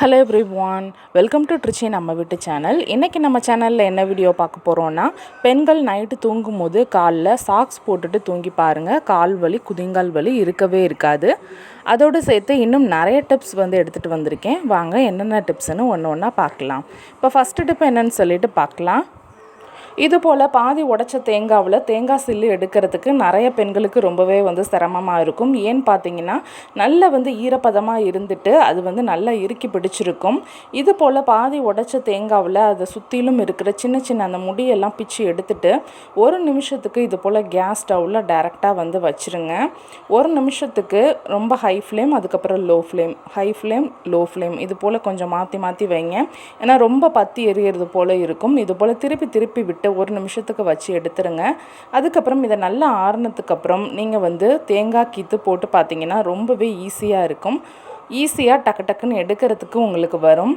Hello everyone welcome to Trichy நம்ம வீட்டு channel இன்றைக்கி நம்ம சேனலில் என்ன வீடியோ பார்க்க போகிறோன்னா பெண்கள் நைட்டு தூங்கும்போது காலில் சாக்ஸ் போட்டுட்டு தூங்கி பாருங்கள் கால் வலி குதிங்கால் வலி இருக்கவே இருக்காது. அதோடு சேர்த்து இன்னும் நிறைய டிப்ஸ் வந்து எடுத்துகிட்டு வந்திருக்கேன். வாங்க என்னென்ன டிப்ஸ்னு ஒன்று ஒன்றா பார்க்கலாம். இப்போ ஃபஸ்ட்டு டிப் என்னன்னு சொல்லிட்டு பார்க்கலாம். இதுபோல் பாதி உடைச்ச தேங்காவில் தேங்காய் சில்லு எடுக்கிறதுக்கு நிறைய பெண்களுக்கு ரொம்பவே வந்து சிரமமாக இருக்கும். ஏன்னு பார்த்தீங்கன்னா நல்ல வந்து ஈரப்பதமாக இருந்துட்டு அது வந்து நல்லா இறுக்கி பிடிச்சிருக்கும். இது போல் பாதி உடைச்ச தேங்காவில் அதை சுற்றிலும் இருக்கிற சின்ன சின்ன அந்த முடியெல்லாம் பிச்சு எடுத்துட்டு ஒரு நிமிஷத்துக்கு இது போல் கேஸ் ஸ்டவ்வில் டைரெக்டாக வந்து வச்சுருங்க. ஒரு நிமிஷத்துக்கு ரொம்ப ஹை ஃப்ளேம் அதுக்கப்புறம் low flame high flame low flame இது போல் கொஞ்சம் மாற்றி மாற்றி வைங்க. ஏன்னா ரொம்ப பற்றி எரியறது போல் இருக்கும். இது போல் திருப்பி திருப்பி விட்டு ஒரு நிமிஷத்துக்கு வச்சு எடுத்துருங்க. அதுக்கப்புறம் இதை நல்லா ஆறுனதுக்கப்புறம் நீங்கள் வந்து தேங்காய் கீத்து போட்டு பார்த்தீங்கன்னா ரொம்பவே ஈஸியாக இருக்கும். ஈஸியாக டக்கு டக்குன்னு எடுக்கிறதுக்கு உங்களுக்கு வரும்.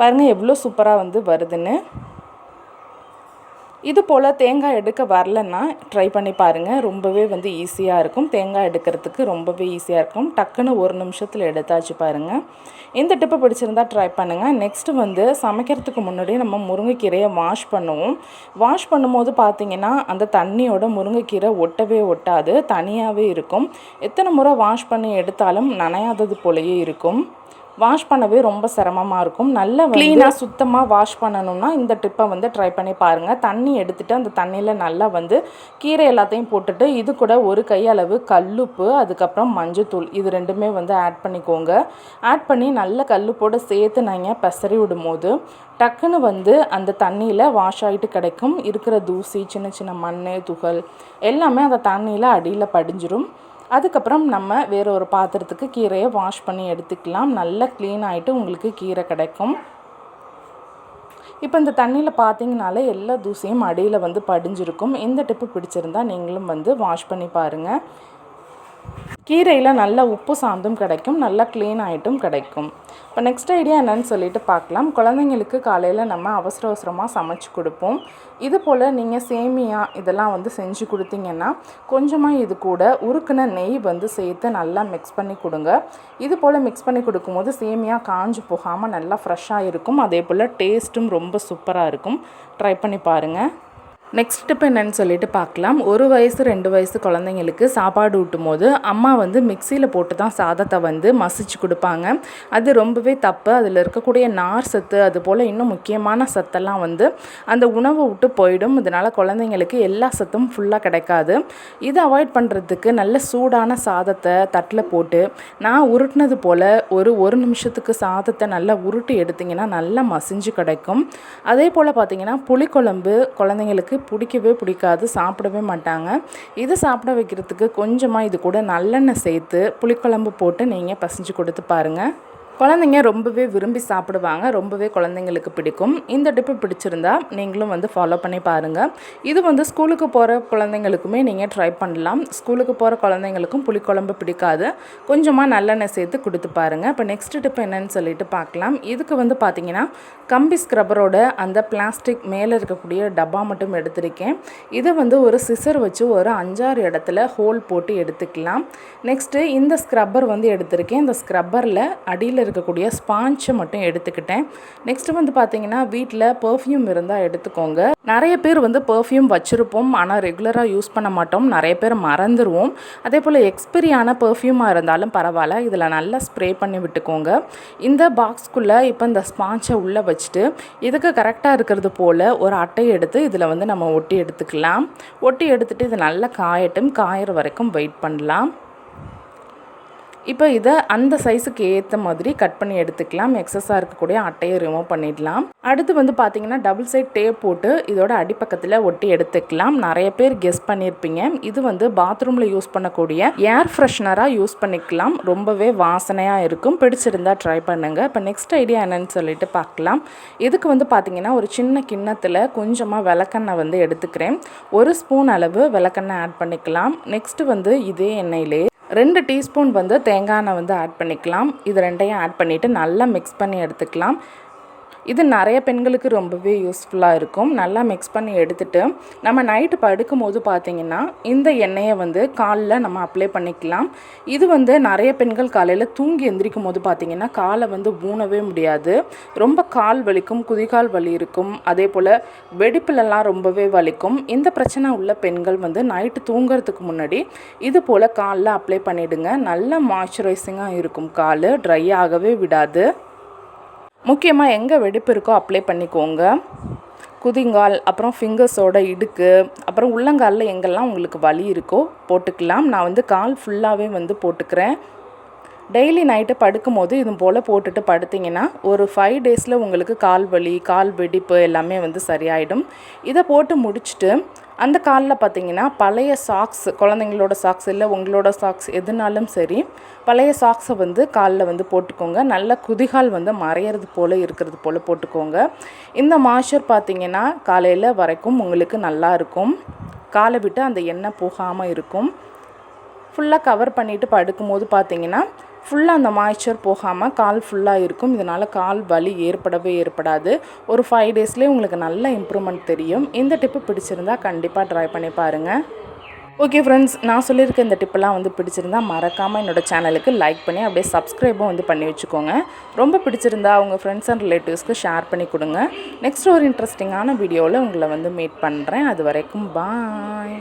பாருங்கள் எவ்வளோ சூப்பராக வந்து வருதுன்னு. இது போல் தேங்காய் எடுக்க வரலன்னா ட்ரை பண்ணி பாருங்கள் ரொம்பவே வந்து ஈஸியாக இருக்கும். தேங்காய் எடுக்கிறதுக்கு ரொம்பவே ஈஸியாக இருக்கும். டக்குன்னு ஒரு நிமிஷத்தில் எடுத்தாச்சு பாருங்கள் இந்த டிப்பு பிடிச்சிருந்தா ட்ரை பண்ணுங்கள் நெக்ஸ்ட்டு வந்து சமைக்கிறதுக்கு முன்னாடி நம்ம முருங்கைக்கீரையை வாஷ் பண்ணுவோம். வாஷ் பண்ணும்போது பார்த்திங்கன்னா அந்த தண்ணியோட முருங்கைக்கீரை ஒட்டவே ஒட்டாது. தனியாகவே இருக்கும். எத்தனை முறை வாஷ் பண்ணி எடுத்தாலும் நனையாதது போலயே இருக்கும். வாஷ் பண்ணவே ரொம்ப சிரமமாக இருக்கும். நல்ல க்ளீனாக சுத்தமாக வாஷ் பண்ணணும்னா இந்த ட்ரிப்பை வந்து ட்ரை பண்ணி பாருங்கள் தண்ணி எடுத்துகிட்டு அந்த தண்ணியில் நல்லா வந்து கீரை எல்லாத்தையும் போட்டுட்டு இது கூட ஒரு கையளவு கல்லுப்பு அதுக்கப்புறம் மஞ்சத்தூள் இது ரெண்டுமே வந்து ஆட் பண்ணிக்கோங்க. ஆட் பண்ணி நல்ல கல்லுப்போடு சேர்த்து நீங்கள் பெசரி விடும்போது டக்குன்னு வந்து அந்த தண்ணியில் வாஷ் ஆகிட்டு கிடைக்கும். இருக்கிற தூசி சின்ன சின்ன மண் துகள் எல்லாமே அந்த தண்ணியில் அடியில் படிஞ்சிரும். அதுக்கப்புறம் நம்ம வேறு ஒரு பாத்திரத்துக்கு கீரையை வாஷ் பண்ணி எடுத்துக்கலாம். நல்லா க்ளீன் ஆகிட்டு உங்களுக்கு கீரை கிடைக்கும். இப்போ இந்த தண்ணியில் பார்த்தீங்கனாலே எல்லா தூசியும் அடியில் வந்து படிஞ்சிருக்கும். இந்த டிப்பு பிடிச்சிருந்தா நீங்களும் வந்து வாஷ் பண்ணி பாருங்கள் கீரையில் நல்ல உப்பு சாந்தும் கிடைக்கும் நல்லா க்ளீன் ஆகிட்டும் கிடைக்கும். இப்போ நெக்ஸ்ட் ஐடியா என்னன்னு சொல்லிட்டு பார்க்கலாம். குழந்தைங்களுக்கு காலையில் நம்ம அவசர அவசரமாக சமைச்சு கொடுப்போம். இது போல் நீங்கள் சேமியா இதெல்லாம் வந்து செஞ்சு கொடுத்தீங்கன்னா கொஞ்சமாக இது கூட உருக்குன நெய் வந்து சேர்த்து நல்லா மிக்ஸ் பண்ணி கொடுங்க. இது போல் மிக்ஸ் பண்ணி கொடுக்கும்போது சேமியா காஞ்சு போகாமல் நல்லா ஃப்ரெஷ்ஷாக இருக்கும். அதே போல் டேஸ்ட்டும் ரொம்ப சூப்பராக இருக்கும். ட்ரை பண்ணி பாருங்கள் நெக்ஸ்ட் இப்போ என்னென்னு சொல்லிட்டு பார்க்கலாம் ஒரு வயசு ரெண்டு வயசு குழந்தைங்களுக்கு சாப்பாடு ஊட்டும் போது அம்மா வந்து மிக்சியில் போட்டு தான் சாதத்தை வந்து மசிச்சு கொடுப்பாங்க. அது ரொம்பவே தப்பு. அதில் இருக்கக்கூடிய நார் சத்து அது போல் இன்னும் முக்கியமான சத்தெல்லாம் வந்து அந்த உணவை விட்டு போயிடும். இதனால் குழந்தைங்களுக்கு எல்லா சத்தும் ஃபுல்லாக கிடைக்காது. இதை அவாய்ட் பண்ணுறதுக்கு நல்ல சூடான சாதத்தை தட்டில் போட்டு நான் உருட்டினது போல் ஒரு ஒரு நிமிஷத்துக்கு சாதத்தை நல்லா உருட்டி எடுத்திங்கன்னா நல்லா மசிஞ்சு கிடைக்கும். அதே போல் பார்த்திங்கன்னா புளிக்குழம்பு குழந்தைங்களுக்கு பிடிக்கவே பிடிக்காது சாப்பிடவே மாட்டாங்க. இதை சாப்பிட வைக்கிறதுக்கு கொஞ்சமாக இது கூட நல்லெண்ணெய் சேர்த்து புளிக்குழம்பு போட்டு நீங்கள் பசிஞ்சு கொடுத்து பாருங்கள் குழந்தைங்க ரொம்பவே விரும்பி சாப்பிடுவாங்க. ரொம்பவே குழந்தைங்களுக்கு பிடிக்கும். இந்த டிப்பு பிடிச்சிருந்தா நீங்களும் வந்து ஃபாலோ பண்ணி பாருங்கள் இது வந்து ஸ்கூலுக்கு போகிற குழந்தைங்களுக்குமே நீங்கள் ட்ரை பண்ணலாம். ஸ்கூலுக்கு போகிற குழந்தைங்களுக்கும் புளிக்குழம்பு பிடிக்காது. கொஞ்சமாக நல்லெண்ணெய் சேர்த்து கொடுத்து பாருங்கள் இப்போ நெக்ஸ்ட் டிப் என்னன்னு சொல்லிட்டு பார்க்கலாம் இதுக்கு வந்து பார்த்தீங்கன்னா கம்பி ஸ்க்ரப்பரோட அந்த பிளாஸ்டிக் மேலே இருக்கக்கூடிய டப்பா மட்டும் எடுத்திருக்கேன். இதை வந்து ஒரு சிசர் வச்சு ஒரு அஞ்சாறு இடத்துல ஹோல் போட்டு எடுத்துக்கலாம். நெக்ஸ்ட்டு இந்த ஸ்க்ரப்பர் வந்து எடுத்திருக்கேன். இந்த ஸ்க்ரப்பரில் அடியில் இருக்கக்கூடிய ஸ்பாஞ்சை மட்டும் எடுத்துக்கிட்டேன். நெக்ஸ்ட்டு வந்து பார்த்தீங்கன்னா வீட்டில் பர்ஃப்யூம் இருந்தால் எடுத்துக்கோங்க. நிறைய பேர் வந்து பர்ஃப்யூம் வச்சுருப்போம். ஆனால் ரெகுலராக யூஸ் பண்ண மாட்டோம். நிறைய பேர் மறந்துடுவோம் அதே போல் எக்ஸ்பிரியான பர்ஃப்யூமாக இருந்தாலும் பரவாயில்ல. இதில் நல்லா ஸ்ப்ரே பண்ணி விட்டுக்கோங்க. இந்த பாக்ஸ்க்குள்ளே இப்போ இந்த ஸ்பாஞ்சை உள்ளே வச்சுட்டு இதுக்கு கரெக்டாக இருக்கிறது போல் ஒரு அட்டையை எடுத்து இதில் வந்து நம்ம ஒட்டி எடுத்துக்கலாம். ஒட்டி எடுத்துகிட்டு இது நல்லா காயட்டும். காயிற வரைக்கும் வெயிட் பண்ணலாம். இப்போ இதை அந்த சைஸுக்கு ஏற்ற மாதிரி கட் பண்ணி எடுத்துக்கலாம். எக்ஸஸாக இருக்கக்கூடிய அட்டையை ரிமூவ் பண்ணிடலாம். அடுத்து வந்து பார்த்தீங்கன்னா டபுள் சைட் டேப் போட்டு இதோட அடிப்பக்கத்தில் ஒட்டி எடுத்துக்கலாம். நிறைய பேர் கெஸ் பண்ணியிருப்பீங்க இது வந்து பாத்ரூமில் யூஸ் பண்ணக்கூடிய ஏர் ஃப்ரெஷ்னராக யூஸ் பண்ணிக்கலாம். ரொம்பவே வாசனையாக இருக்கும். பிடிச்சிருந்தா ட்ரை பண்ணுங்கள் இப்போ நெக்ஸ்ட் ஐடியா என்னன்னு சொல்லிட்டு பார்க்கலாம். இதுக்கு வந்து பார்த்தீங்கன்னா ஒரு சின்ன கிண்ணத்தில் கொஞ்சமாக விளக்கெண்ணெய் வந்து எடுத்துக்கிறேன். ஒரு ஸ்பூன் அளவு விளக்கெண்ணெய் ஆட் பண்ணிக்கலாம். நெக்ஸ்ட்டு வந்து இதே எண்ணெயிலே ரெண்டு டீஸ்பூன் வந்து தேங்காய் எண்ணெய் வந்து ஆட் பண்ணிக்கலாம். இது ரெண்டையும் ஆட் பண்ணிவிட்டு நல்லா மிக்ஸ் பண்ணி எடுத்துக்கலாம். இது நிறைய பெண்களுக்கு ரொம்பவே யூஸ்ஃபுல்லாக இருக்கும். நல்லா மிக்ஸ் பண்ணி எடுத்துட்டு நம்ம நைட்டு படுக்கும் போது இந்த எண்ணெயை வந்து காலில் நம்ம அப்ளை பண்ணிக்கலாம். இது வந்து நிறைய பெண்கள் காலையில் தூங்கி எந்திரிக்கும் போது பார்த்திங்கன்னா காலை வந்து ஊனவே முடியாது. ரொம்ப கால் வலிக்கும் குதிகால் வலி இருக்கும். அதே போல் வெடிப்புலலாம் ரொம்பவே வலிக்கும். இந்த பிரச்சனை உள்ள பெண்கள் வந்து நைட்டு தூங்குறதுக்கு முன்னாடி இது போல் காலில் அப்ளை பண்ணிவிடுங்க நல்ல மாய்ஸ்சரைசிங்காக இருக்கும் கால் ட்ரை ஆகவே விடாது. முக்கியமாக எங்கே வெடிப்பு இருக்கோ அப்ளை பண்ணிக்கோங்க. குதிங்கால் அப்புறம் ஃபிங்கர்ஸோட இடுக்கு அப்புறம் உள்ளங்காலில் எங்கெல்லாம் உங்களுக்கு வலி இருக்கோ போட்டுக்கலாம். நான் வந்து கால் ஃபுல்லாகவே வந்து போட்டுக்கிறேன். டெய்லி நைட்டு படுக்கும் போது இது போல் போட்டுட்டு படுத்திங்கன்னா ஒரு ஃபைவ் டேஸில் உங்களுக்கு கால் வலி கால் வெடிப்பு எல்லாமே வந்து சரியாயிடும். இதை போட்டு முடிச்சுட்டு அந்த காலில் பார்த்தீங்கன்னா பழைய சாக்ஸ் குழந்தைங்களோட சாக்ஸ் இல்லை உங்களோட சாக்ஸ் எதுனாலும் சரி பழைய சாக்ஸை வந்து காலில் வந்து போட்டுக்கோங்க. நல்ல குதிகால் வந்து மறையிறது போல் இருக்கிறது போல் போட்டுக்கோங்க. இந்த மாய்ச்சர் பார்த்தீங்கன்னா காலையில் வரைக்கும் உங்களுக்கு நல்லா இருக்கும். காலை விட்டு அந்த எண்ணெய் போகாமல் இருக்கும். ஃபுல்லாக கவர் பண்ணிவிட்டு படுக்கும்போது பார்த்தீங்கன்னா ஃபுல்லாக அந்த மாய்ச்சர் போகாமல் கால் ஃபுல்லாக இருக்கும். இதனால் கால் வலி ஏற்படவே ஏற்படாது. ஒரு ஃபைவ் டேஸ்லேயே உங்களுக்கு நல்ல இம்ப்ரூவ்மெண்ட் தெரியும். இந்த டிப்பு பிடிச்சிருந்தா கண்டிப்பாக ட்ரை பண்ணி பாருங்கள் ஓகே ஃப்ரெண்ட்ஸ் நான் சொல்லியிருக்க இந்த டிப்பெல்லாம் வந்து பிடிச்சிருந்தா மறக்காமல் என்னோடய சேனலுக்கு லைக் பண்ணி அப்படியே சப்ஸ்கிரைபும் வந்து பண்ணி வச்சுக்கோங்க. ரொம்ப பிடிச்சிருந்தா உங்கள் ஃப்ரெண்ட்ஸ் அண்ட் ரிலேட்டிவ்ஸ்க்கு ஷேர் பண்ணி கொடுங்க. நெக்ஸ்ட் ஒரு இன்ட்ரெஸ்டிங்கான வீடியோவில் உங்களை வந்து மீட் பண்ணுறேன் அது வரைக்கும் பாய்